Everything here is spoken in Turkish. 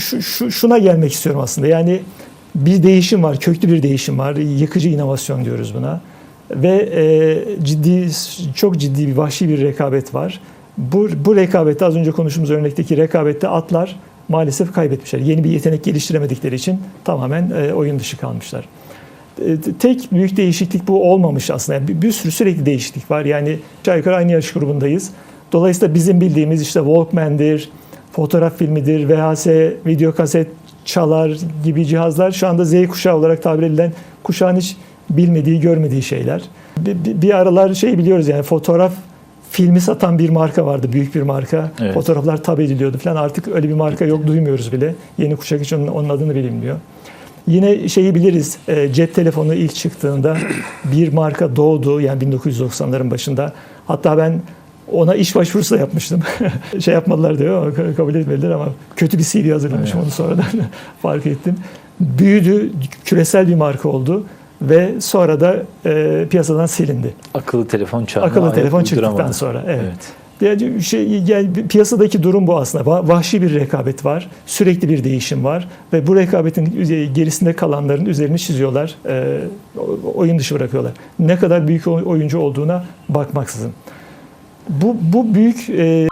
şu, şu, şuna gelmek istiyorum aslında. Yani bir değişim var, köklü bir değişim var. Yıkıcı inovasyon diyoruz buna. Ve e, ciddi, çok ciddi bir vahşi bir rekabet var. Bu, bu rekabette az önce konuştuğumuz örnekteki rekabette atlar maalesef kaybetmişler. Yeni bir yetenek geliştiremedikleri için tamamen e, oyun dışı kalmışlar. E, tek büyük değişiklik bu olmamış aslında. Yani bir, bir sürü sürekli değişiklik var. Yani aşağı yukarı aynı yaş grubundayız. Dolayısıyla bizim bildiğimiz işte Walkman'dir, fotoğraf filmidir, VHS, video kaset çalar gibi cihazlar şu anda Z kuşağı olarak tabir edilen kuşağın hiç bilmediği, görmediği şeyler. Bir, bir, bir aralar şey biliyoruz yani fotoğraf filmi satan bir marka vardı, büyük bir marka. Evet. Fotoğraflar tab ediliyordu falan. Artık öyle bir marka yok, duymuyoruz bile. Yeni kuşak hiç onun, onun adını bilinmiyor. Yine şeyi biliriz, e, cep telefonu ilk çıktığında bir marka doğdu yani 1990'ların başında. Hatta ben ona iş başvurusu da yapmıştım. şey yapmadılar diyor ama ka- kabul etmediler ama kötü bir CV hazırlamışım Evet. onu sonradan fark ettim. Büyüdü, küresel bir marka oldu ve sonra da e, piyasadan silindi. Akıllı telefon çağına Akıllı telefon çıktıktan sonra, evet. Yani şey, yani piyasadaki durum bu aslında. Va- Vahşi bir rekabet var. Sürekli bir değişim var. Ve bu rekabetin gerisinde kalanların üzerini çiziyorlar. e, oyun dışı bırakıyorlar. Ne kadar büyük oy- oyuncu olduğuna bakmaksızın. Bu, bu büyük e,